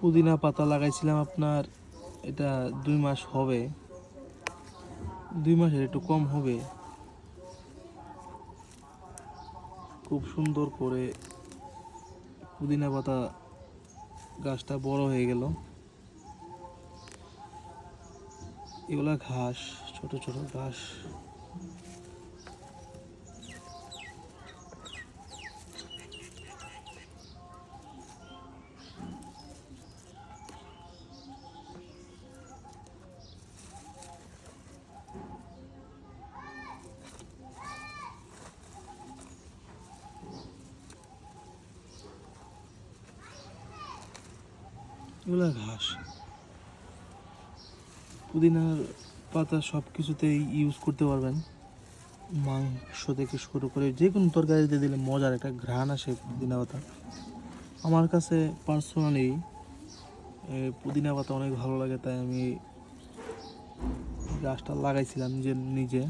পুদিনা পাতা লাগাইছিলাম আপনার, এটা দুই মাস হবে। দুই মাসের একটু কম হবে। খুব সুন্দর করে পুদিনা পাতা গাছটা বড় হয়ে গেল। এগুলা ঘাস, ছোট ছোট ঘাস। এগুলা ঘাস। পুদিনার পাতা সব কিছুতেই ইউজ করতে পারবেন। মাংস থেকে শুরু করে যে কোনো তরকারিতে দিলে মজার একটা ঘ্রাণ আসে পুদিনা পাতা। আমার কাছে পার্সোনালি পুদিনা পাতা অনেক ভালো লাগে, তাই আমি গাছটা লাগাইছিলাম যে নিজে।